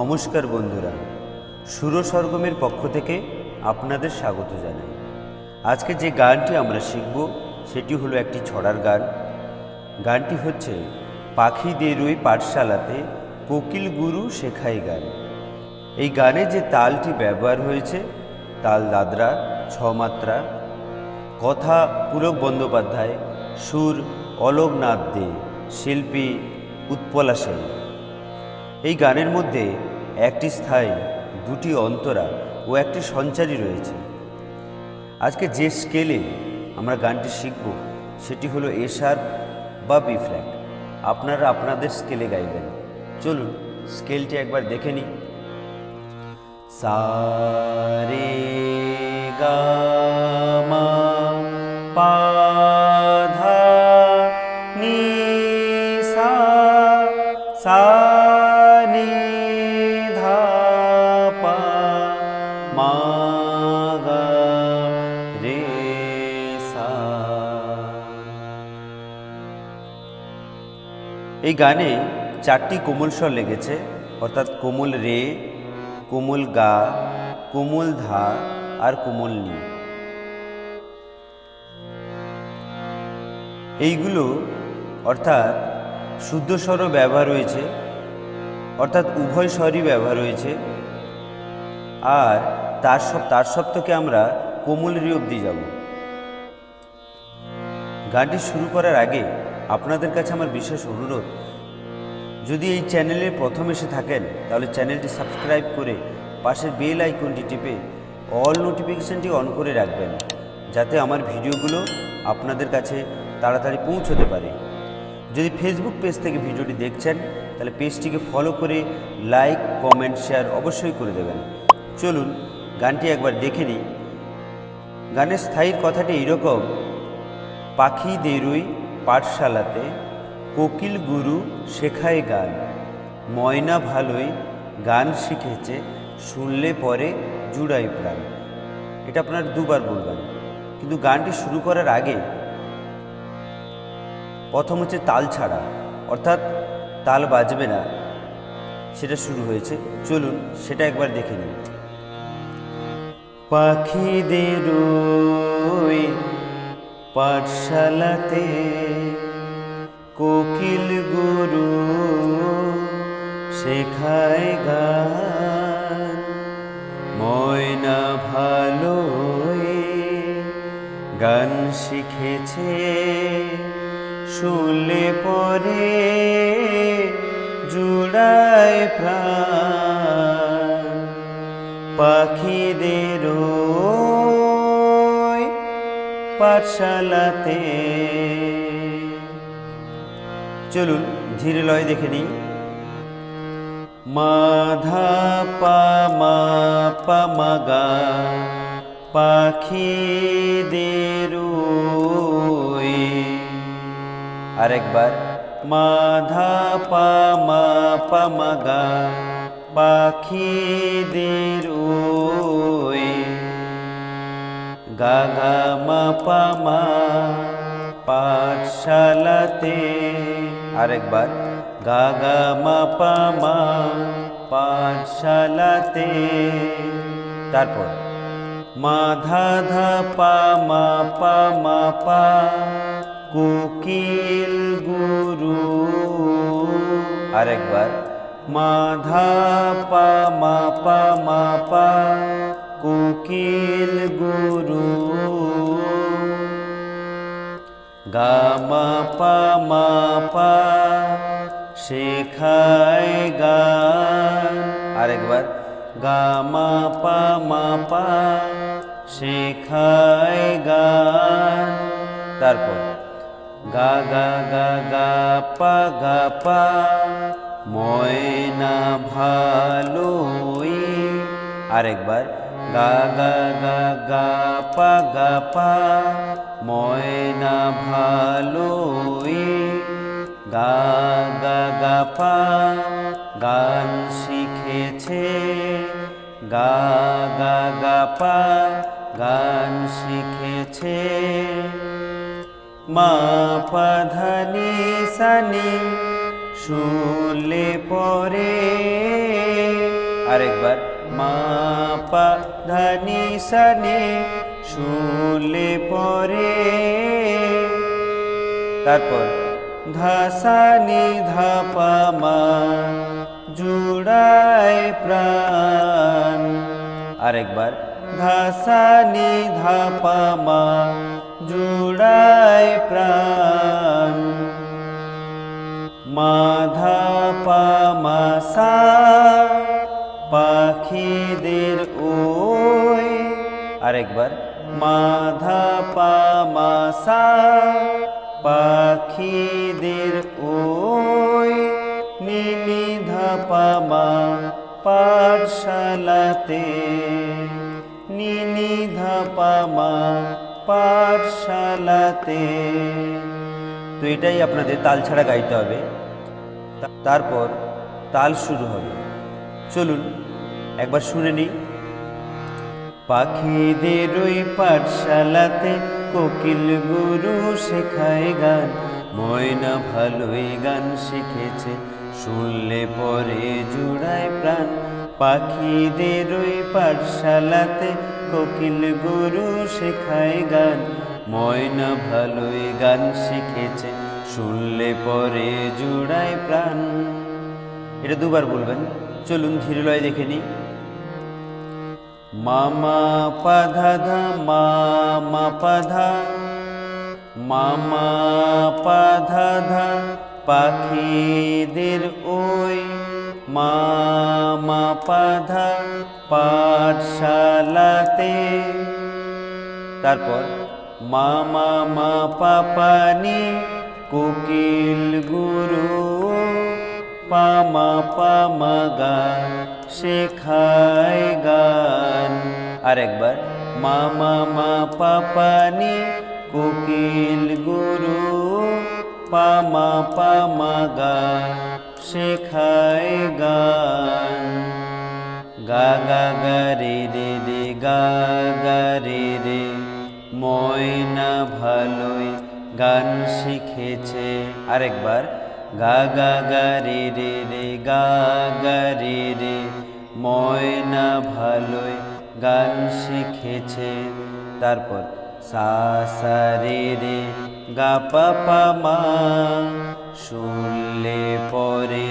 নমস্কার বন্ধুরা সুর সরগমের পক্ষ থেকে আপনাদের স্বাগত জানাই। আজকে যে গানটি আমরা শিখব, সেটি হলো একটি ছড়ার গান। গানটি হচ্ছে পাখি দেরুই পাঠশালাতে কোকিল গুরু শেখাই গান। এই গানে যে তালটি ব্যবহার হয়েছে, তাল দাদরা ছমাত্রা কথা পুলক বন্দ্যোপাধ্যায়, সুর অলোকনাথ দে, শিল্পী উৎপলা সেন। এই গানের মধ্যে একটি স্থায়ী, দুটি অন্তরা ও একটি সঞ্চারী রয়েছে। আজকে যে স্কেলে আমরা গানটি শিখব, সেটি হলো এ শার্প বা বি ফ্ল্যাট আপনারা আপনাদের স্কেলে গাইবেন। চলুন স্কেলটি একবার দেখে নিই। সারে গামা এই গানে চারটি কোমল স্বর লেগেছে, অর্থাৎ কোমল রে, কোমল গা, কোমল ধা আর কোমল নি। এইগুলো, অর্থাৎ শুদ্ধ স্বরও ব্যবহার হয়েছে অর্থাৎ উভয় স্বরই ব্যবহার হয়েছে আর তার সব, তার সপ্তকে আমরা কোমল রি অবধি যাব। গানটি শুরু করার আগে আপনাদের কাছে আমার বিশেষ অনুরোধ, যদি এই চ্যানেলে প্রথম এসে থাকেন, তাহলে চ্যানেলটি সাবস্ক্রাইব করে পাশের বেল আইকনটি টিপে অল নোটিফিকেশানটি অন করে রাখবেন, যাতে আমার ভিডিওগুলো আপনাদের কাছে তাড়াতাড়ি পৌঁছতে পারে। যদি ফেসবুক পেজ থেকে ভিডিওটি দেখছেন, তাহলে পেজটিকে ফলো করে লাইক কমেন্ট শেয়ার অবশ্যই করে দেবেন। চলুন, গানটি একবার দেখে নিই। গানের স্থায়ীর কথাটি এইরকম, পাখি দেরুই পাঠশালাতে কোকিল গুরু শেখায় গান। ময়না ভালোই গান শিখেছে, শুনলে পরে জুড়াই প্রাণ। এটা আপনার দুবার বলবেন, কিন্তু গানটি শুরু করার আগে প্রথম হচ্ছে তাল ছাড়া, অর্থাৎ তাল বাজবে না, সেটা শুরু হয়েছে। চলুন, সেটা একবার দেখে নিন পাখিদের পাঠশালাতে কোকিল গুরু শেখায় গান। ময়না ভালোই গান শিখেছে শুনলে পরে জুড়ায় প্রাণ। পাখিদের ওই পাঠশালাতে। চলুন ধীরে লয় দেখে নিই। মাধা পা, মা পা, মা গা পাখিদের আরেকবার, মাধা পা, মা পা, মা গা পাখিদের ওই। গা গা মা পা মা পাঠশালাতে আরেকবার গা গা মা পা মা পাঠশালাতে তারপর মাধা ধা পা মা পা মা পা কোকিল গুরু আরেকবার মাধা পা মা পা মা পা কোকিল গুরু। গা মা পা শেখায় গান। আরেকবার, গা মা পা মা পা, শেখায় গান। তারপর, গা গা গা গা পা গা পা, ময়না ভালোই। আরেকবার গা গা গা গা, পা গা, পা, ময়না ভালোই। গা গা গা গান শিখেছে। গা গা গা গান শিখেছে। মা পাধানি সানি শুনলে পরে। আরেকবার। মা পা ধানি সানি শুলে পরে। তারপর ধাসানি ধাপা মা জুড়ায় প্রাণ। আরেকবার ধাসানি ধাপা মা জুড়ায় প্রাণ। মাধা পামাসা পাখিদের ওই। আরেকবার, মাধা পামাসা পাখিদের ওই। নিনিধা পামা পাঠশালাতে, নিনিধা পামা পাঠশালাতে। তো এটাই আপনাদের তাল ছাড়া গাইতে হবে। তারপর তাল শুরু হবে। চলুন, একবার শুনে নিই। পাখিদের ওই পাঠশালাতে কোকিল গুরু শেখায় গান, ময়না ভালোই গান শিখেছে, শুনলে পরে জুড়ায় প্রাণ। পাখিদের ওই পাঠশালাতে কোকিল গুরু শেখায় গান, ময়না ভালোই গান শিখেছে, শুনলে পরে জুড়ায় প্রাণ। এটা দুবার বলবেন? চলুন ধীরে লয় দেখে নিই। মামা পাধা ধা মামা পাধা মামা পাধা ধা। পাখিদের ওই। মামা পাধা পাঠশালাতে। তারপর মামা মা পাপানি কোকিল গুরু পামা পামা গান শেখায় গান। আরেকবার মামা মা পাপানি কোকিল গুরু, পামা পামা গান শেখায় গান। গা গা গা রে রে রে, গা গা রে রে, ময়না ভালোই গান শিখেছে। আরেকবার গা গা গা রে রে রে, গা গা রে রে। ময়না ভালোই গান শিখেছে। তারপর সা সা রে গা পা পা মা। শুনলে পরে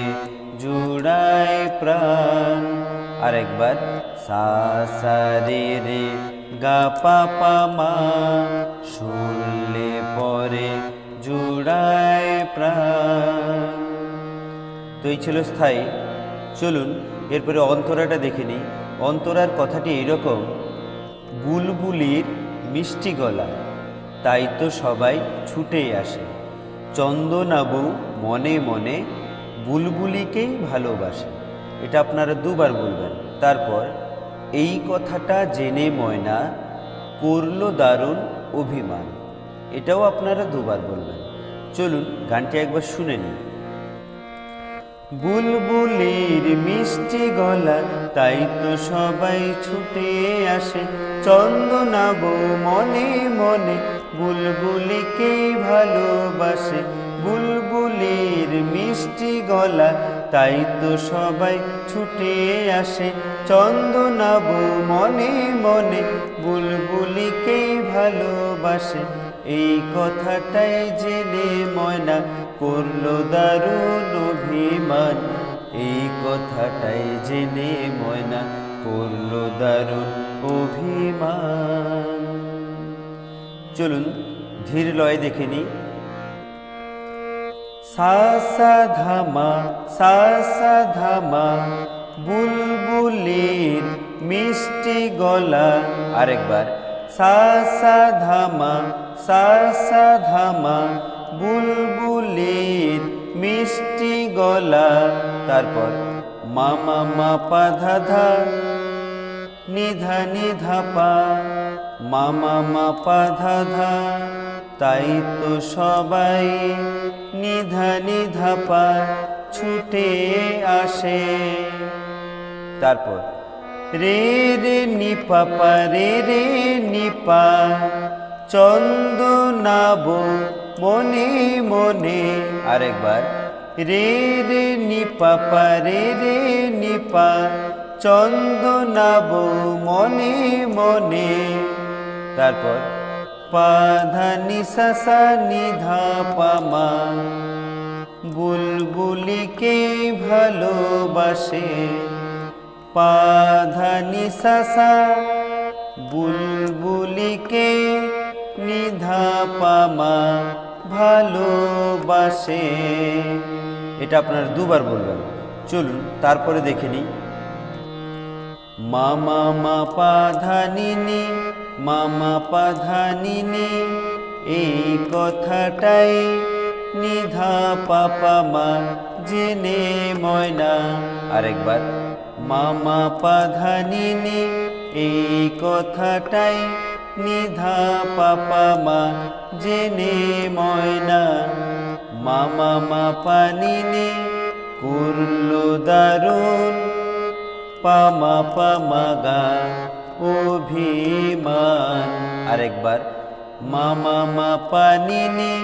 জুড়ায় প্রাণ। আরেকবার সা সা রে, গা পা পা মা। শুনলে পরে জুড়ায় প্রাণ। তো এই ছিল স্থায়ী। চলুন, এরপরে অন্তরাটা দেখে নিই। অন্তরার কথাটি এইরকম বুলবুলির মিষ্টি গলা। তাই তো সবাই ছুটে আসে। চন্দনাবু মনে মনে বুলবুলিকেই ভালোবাসে। এটা আপনারা দুবার বলবেন। তারপর, এই কথাটা জেনে ময়না করল দারুণ অভিমান। এটাও আপনারা দুবার বলবেন। চলুন, গানটি একবার শুনে নিন বুলবুলির মিষ্টি গলা, তাই তো সবাই ছুটে আসে। চন্দনাবু মনে মনে বুলবুলিকে ভালোবাসে। বুলবুলির মিষ্টি গলা, তাই তো সবাই ছুটে আসে। চন্দনাবু মনে মনে বুলবুলিকে ভালোবাসে। এই কথাটাই জেনে ময়না করল দারুণ অভিমান। এই কথাটাই জেনে ময়না করল দারুণ অভিমান। চলুন, ধীর লয় দেখে নিই। সা সা ধামা সা সা ধামা বুলবুলির মিষ্টি গলা। আরেকবার। সা সা ধামা ধামা বুলবুলির মিষ্টি গলা। তারপর মামা মা পা ধা ধা নিধা নিধা পা। মামা মা পা ধা ধা তাই তো সবাই নিধা নিধা পা ছুটে আসে। তারপর রে রে নিপা পা রে রে নিপা। চন্দনাব মনে মনে। আরেকবার। রে রে নিপা পা রে রে নিপা। চন্দনাব মনে মনে। তারপর? পাধানি সাসা নিধা পামা বুলবুলিকে ভালোবাসে। পাধানি সাসা, বুলবুলিকে নিধা পামা ভালোবাসে। এটা আপনারা দুবার বলবেন। চলুন, তারপরে দেখে নিই। মামা, মা পাধানিনি মামা পাধানিনি এই কথাটাই নিধা পাপা মা জেনে ময়না। আরেকবার। মামা পাধানিনি, এই কথাটাই নিধা পাপা মা জেনে ময়না। মামা মা পানিনি করল দারুণ পামা পামাগা অভিমান। আরেকবার, মামা মা পানিনি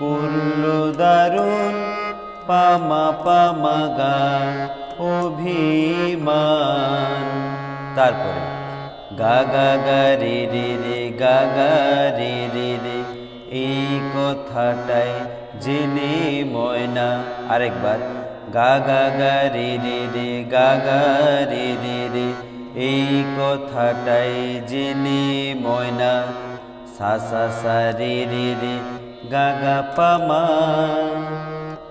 করল দারুণ পামা পামাগা অভিমান। তারপরে, গা গা গা রে রে রে, গা গা রে রে রে, এই কথাটাই জেনে ময়না। আরেকবার, গা গা গা রে রে রে, গা গা রে রে রে, এই কথাটাই জেনে ময়না। সা সা সা রে রে রে, গা গা পামা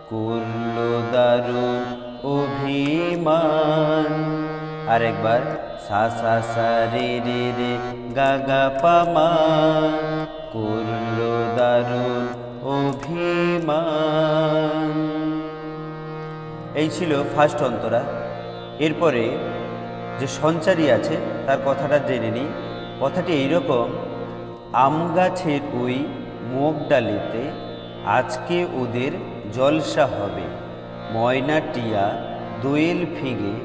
করল দারুণ অভিমান আরেকবার, সা সা সা, রে রে রে, গা গা পামা করল দারুণ অভিমান। এই ছিল ফার্স্ট অন্তরা। এরপরে যে সঞ্চারী আছে, তার কথাটা জেনে নিই। কথাটি এইরকম, আম গাছের ওই মুগ ডালিতে আজকে ওদের জলসা হবে, ময়না টিয়া দোয়েল ফিগে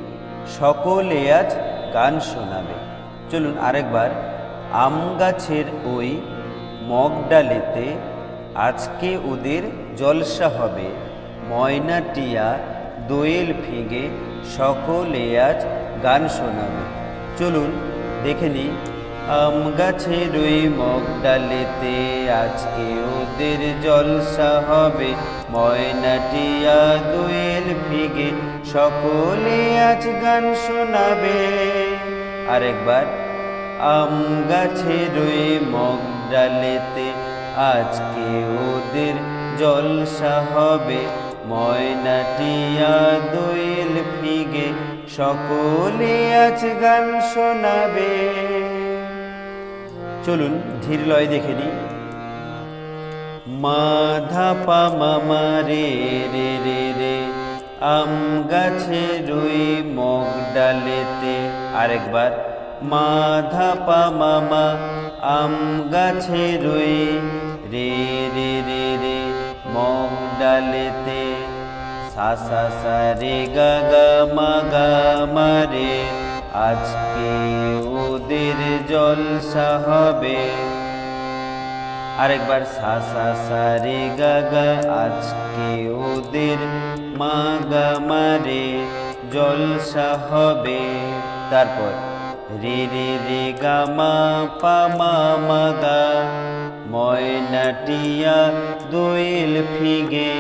সকলে আজ গান শোনাবে। চলুন আরেকবার। আম গাছের ওই মগ ডালেতে আজকে ওদের জলসা হবে। ময়না টিয়া দোয়েল ফিগে সকলে আজ গান শোনাবে। চলুন দেখে নিই। আম গাছের ওই মগ ডালেতে আজকে ওদের জলসা হবে। ময়না টিয়া দোয়েল ফিগে সকলে আজ গান শোনাবে। আরেকবার, আম গাছের রয়ে মগ ডালেতে আজকে ওদের জলসা হবে। ময়নাটিয়া দোয়েল ফিগে, সকলে আজ গান শোনাবে। চলুন ধীর লয় দেখে নিই। মাধা পামা রে রে রে রে। আম গাছে রুই, মগ ডালেতে আরেকবার মাধা পামা আম গাছে রুই, রে রে রে রে, মগ ডালেতে, সা সা সা, রে, গা গা, মা গা, মা, রে, আজকে ওদের জলসা হবে। আরেকবার সা সা সা, রে, গা গা, আজকে ওদের মা গা মা রে জলসা হবে। তারপর রে রে রে, গা, মা, পা, মা মা, গা, ময়না, টিয়া, দোয়েল ফিগে।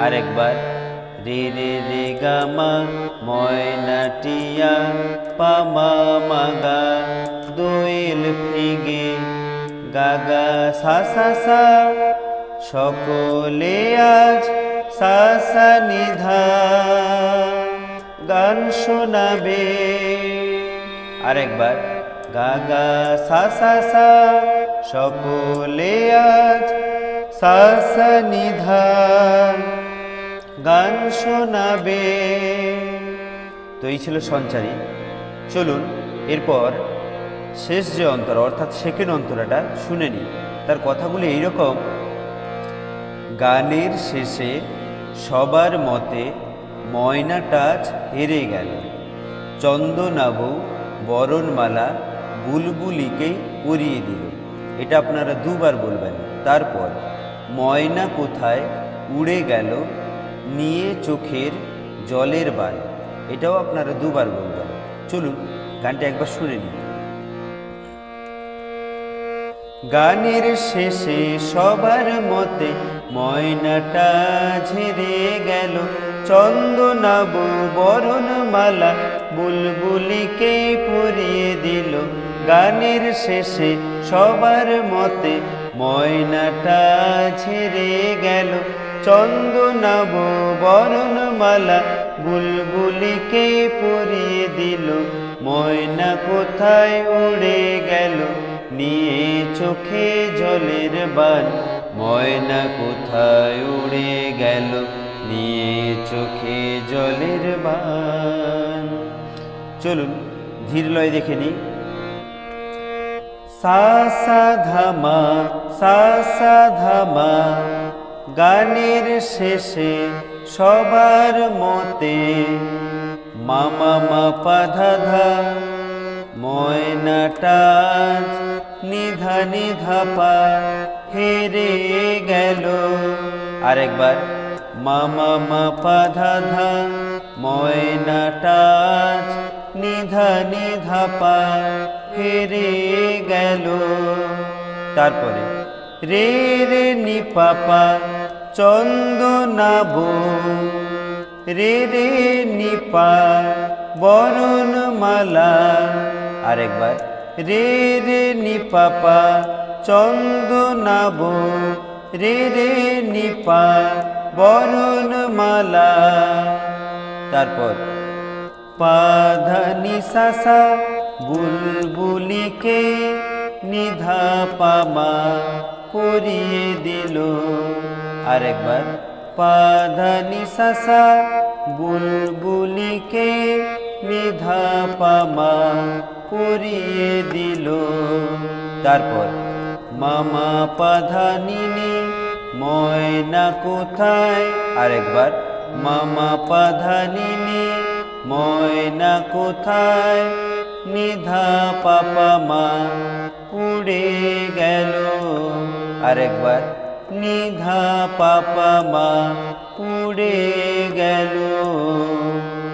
আরেকবার রে রে রে, গা, মা, ময়না, টিয়া, পা, মা মা, গা, দোয়েল ফিগে। গাগা সা সা সা। সকলে আজ সা সা নিধা। গান শোনাবে। আরেকবার, গাগা সা সা সা। সকলে আজ সা সা নিধা। গান শোনাবে। তো এই ছিল সঞ্চারী। চলুন, এরপর শেষ যে অন্তরা, অর্থাৎ সেকেন্ড অন্তরাটা, শুনে নিই তার কথাগুলি এইরকম। গানের শেষে সবার মতে ময়না টাচ হেরে গেল। চন্দনাবু বরণমালা বুলবুলিকে পরিয়ে দিল। এটা আপনারা দুবার বলবেন। তারপর, ময়না কোথায় উড়ে গেল নিয়ে চোখের জলের বান এটাও আপনারা দুবার বলবেন। চলুন, গানটা একবার শুনে নিই গানের শেষে সবার মতে ময়নাটা ঝেড়ে গেল। চন্দনাবু বরণ মালা বুলবুলিকে পরিয়ে দিল। গানের শেষে সবার মতে ময়নাটা ঝেড়ে গেল। চন্দনাবু বরণ মালা বুলবুলিকে পরিয়ে দিল। ময়না কোথায় উড়ে গেল? নিয়ে চোখে জলের বান, ময়না কোথায় উড়ে গেল? নিয়ে চোখে জলের বান। চলুন ধীর লয় দেখে নিই। সা সা ধামা সা সা ধামা গানের শেষে সবার মতে মামা মা পাধা ধা ময়নাটা নিধা নিধা পা হেরে গেল। আরেকবার মামা মা পাধা ধা ময়নাটা নিধা নিধা পা হেরে গেল। তারপরে, রে রে, নি পাপা চন্দনাবো রে রে নিপা বরণ মালা আরেকবার রে রে নিপাপা চন্দনাব রে রে নিপা বরণ মালা তারপর পাধানি সাসা বুলবুলিকে নিধা পামা করিয়ে দিল। আরেকবার পাধানি সাসা বুলবুলিকে নিধা পামা করিয়ে দিল। তারপর, মামা পাধানিনি ময়না কোথায়? আরেকবার, মামা পাধানিনি ময়না কোথায়? নিধা পাপা মা উড়ে গেল। আরেকবার, নিধা পাপা মা উড়ে গেল।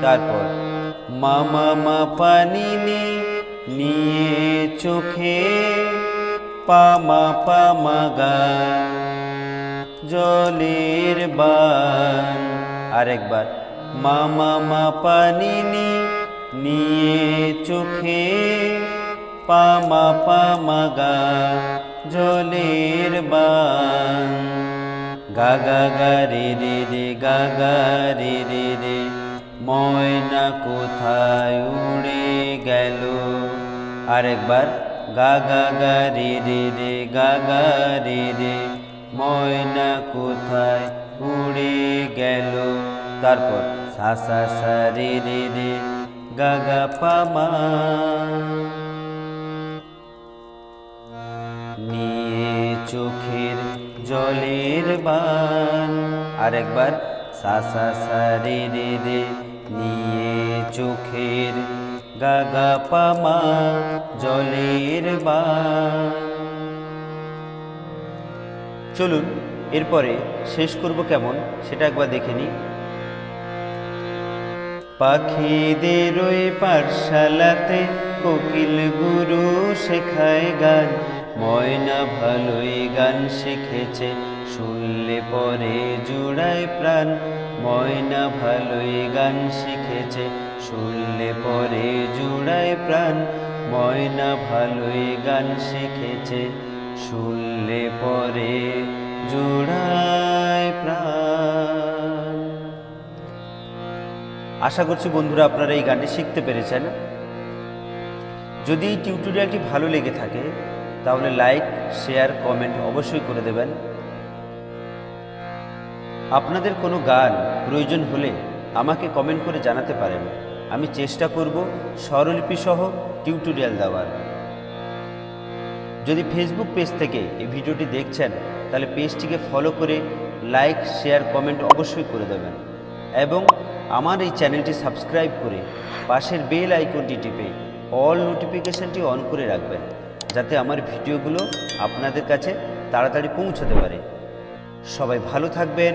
তারপর, মামা মা পানিনি নিয়ে চোখে পামা পামা জলের বান। আরেকবার, মামা মা নিয়ে চোখে পামা পামা জলের বান। গা গা গা রে রে রে, গা গা রে রে রে, ময়না কোথায় উড়ে গেল? আরেকবার, গা গা গা রে রে রে, গা গা রে রে, ময়না কোথায় উড়ে গেল? তারপর, সা সা সা রে রে রে, গা গা পামা নিয়ে চোখের জলের বান। আরেকবার, সা সা সা রে রে রে, নিয়ে চোখের গাগা পামা জলের বা। চলুন, এরপরে শেষ করব কেমন, সেটা একবার দেখে নিই। পাখিদের ওই পাঠশালাতে কোকিল গুরু শেখায় গান। ময়না ভালোই গান শিখেছে, শুনলে পরে জুড়ায় প্রাণ। ময়না ভালোই গান শিখেছে, শুনলে পরে জুড়ায় প্রাণ। ময়না ভালোই গান শিখেছে, শুনলে পরে জুড়ায় প্রাণ। আশা করছি বন্ধুরা আপনারা এই গানটি শিখতে পেরেছেন। যদি এই টিউটোরিয়ালটি ভালো লেগে থাকে, তাহলে লাইক, শেয়ার, কমেন্ট অবশ্যই করে দেবেন। আপনাদের কোনো গান প্রয়োজন হলে আমাকে কমেন্ট করে জানাতে পারেন। আমি চেষ্টা করব স্বরলিপিসহ টিউটোরিয়াল দেওয়ার। যদি ফেসবুক পেজ থেকে এই ভিডিওটি দেখছেন, তাহলে পেজটিকে ফলো করে লাইক, শেয়ার, কমেন্ট অবশ্যই করে দেবেন। এবং আমার এই চ্যানেলটি সাবস্ক্রাইব করে পাশের বেল আইকনটি টিপে অল নোটিফিকেশনটি অন করে রাখবেন, যাতে আমার ভিডিওগুলো আপনাদের কাছে তাড়াতাড়ি পৌঁছতে পারে। সবাই ভালো থাকবেন।